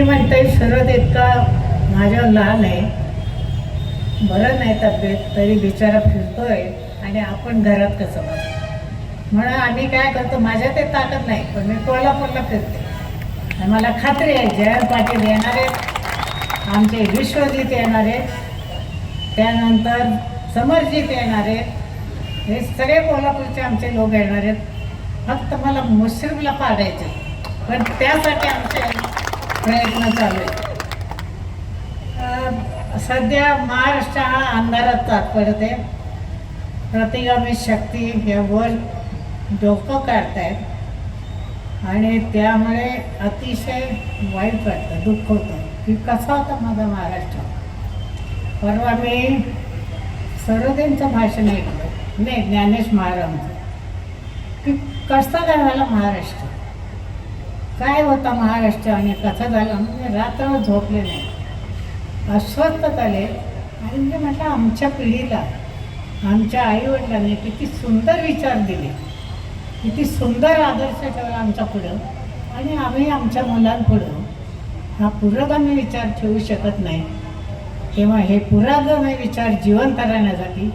म्हणते शरद इतका माझ्यावर लहान आहे. बरं नाही तब्येत तरी बिचारा फिरतोय आणि आपण घरात कसं बस? म्हणून आम्ही काय करतो माझ्या ते ताकद नाही पण मी कोल्हापूरला फिरते. आणि मला खात्री आहे जयंत पाटील येणार आहेत आमचे विश्वजीत येणार आहेत त्यानंतर समरजीत येणार आहेत. हे सगळे कोल्हापूरचे आमचे लोक येणार आहेत. फक्त मला मुश्रीफला पाडायचे पण त्यासाठी आमचे प्रयत्न चालू आहे. सध्या महाराष्ट्र हा अंधारात जात आहे. प्रतिगामी शक्ती यावर डोकं काढतायत. आणि त्यामुळे अतिशय वाईट वाटतं दुःख होतं. की कसा होता माझा महाराष्ट्र? परवा मी सरोदेंचं भाषण ऐकलं. नाही ज्ञानेश महाराजांचं. की कसा झाला महाराष्ट्र? काय होता महाराष्ट्र आणि कसा झाला म्हणजे रात्र झोपले नाही. अस्वस्थ झाले आणि म्हणजे म्हटलं आमच्या पिढीला आमच्या आईवडिलांनी किती सुंदर विचार दिले. किती सुंदर आदर्श ठेवला आमच्या पुढं. आणि आम्ही आमच्या मुलांपुढं हा पुरोगामी विचार ठेवू शकत नाही. तेव्हा हे पुरोगामी विचार जिवंत राहण्यासाठी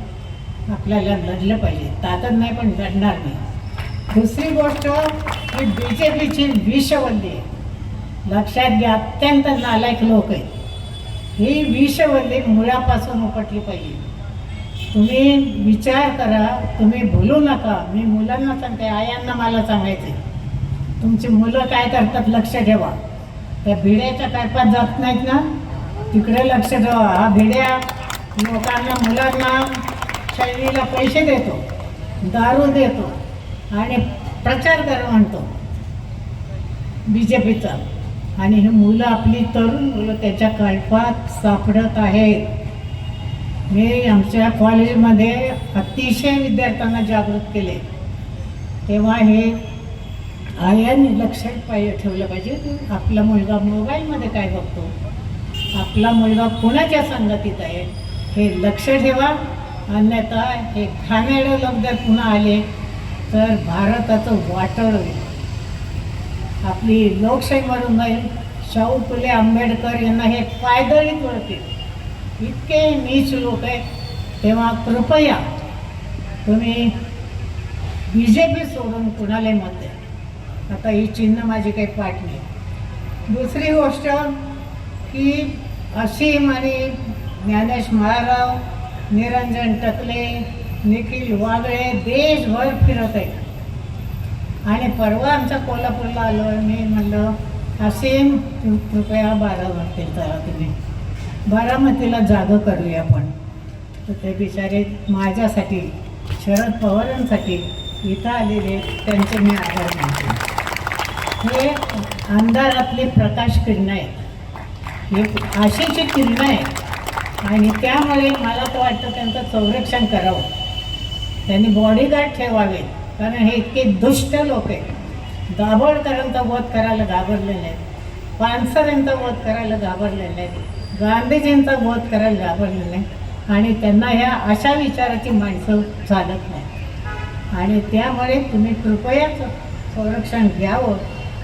आपल्याला लढलं पाहिजे. ताकद नाही पण लढणार नाही. दुसरी गोष्ट ही बी जे पीची विषवल्ली आहे. लक्षात घ्या अत्यंत नालायक लोक आहेत. ही विषवल्ली मुळापासून उपटली पाहिजे. तुम्ही विचार करा तुम्ही भूलू नका. मी मुलांना सांगते आयांना मला सांगायचे तुमची मुलं काय करतात लक्ष ठेवा. त्या भिड्याच्या टायपात जात नाहीत ना? तिकडे लक्ष ठेवा. हा भिड्या लोकांना मुलांना शैलीला पैसे देतो दारू देतो. आणि प्रचार कर म्हणतो. बी जे पीचा आणि हे मुलं आपली तरुण मुलं त्याच्या कळपात सापडत आहेत. मी आमच्या कॉलेजमध्ये अतिशय विद्यार्थ्यांना जागृत केले. तेव्हा हे आयन लक्षात पाहिजे ठेवलं पाहिजे की आपला मुलगा मोबाईलमध्ये काय बघतो? आपला मुलगा कोणाच्या संगतीत आहे? हे लक्ष ठेवा. अन्यथा हे घाणेरडे लोक जर पुन्हा आले तर भारताचं वाटर आपली लोकशाही म्हणून जाईल शाहू फुले आंबेडकर यांना हे पायदळीत वळतील इतके नीच लोक आहेत. तेव्हा कृपया तुम्ही बी जे पी सोडून कुणाला मत द्या. आता ही चिन्ह माझी काही पाठ नाही. दुसरी गोष्ट की असीम आणि ज्ञानेश महाराव निरंजन टकले निखिल वागळे देशभर फिरत आहेत. आणि परवा आमच्या कोल्हापूरला आलो मी म्हणलं असेम कृपया बारामतीला जरा तुम्ही. बारामतीला जागं करूया आपण तर ते बिचारे माझ्यासाठी शरद पवारांसाठी इथं आलेले त्यांचे मी आभार मानते. हे अंधारातले प्रकाश किरणं आहेत. हे आशेची किरणं आहेत. आणि त्यामुळे मला तर वाटतं त्यांचं संरक्षण करावं. त्यांनी बॉडीगार्ड ठेवावे कारण हे इतके दुष्ट लोक आहेत. दाभोळकरांचा वध करायला घाबरलेले आहेत. पानसरांचा वध करायला घाबरलेले आहेत. गांधीजींचा वध करायला घाबरलेले आहेत. आणि त्यांना ह्या अशा विचाराची माणसं चालत नाही आणि त्यामुळे तुम्ही कृपया संरक्षण घ्यावं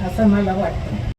असं मला वाटतं.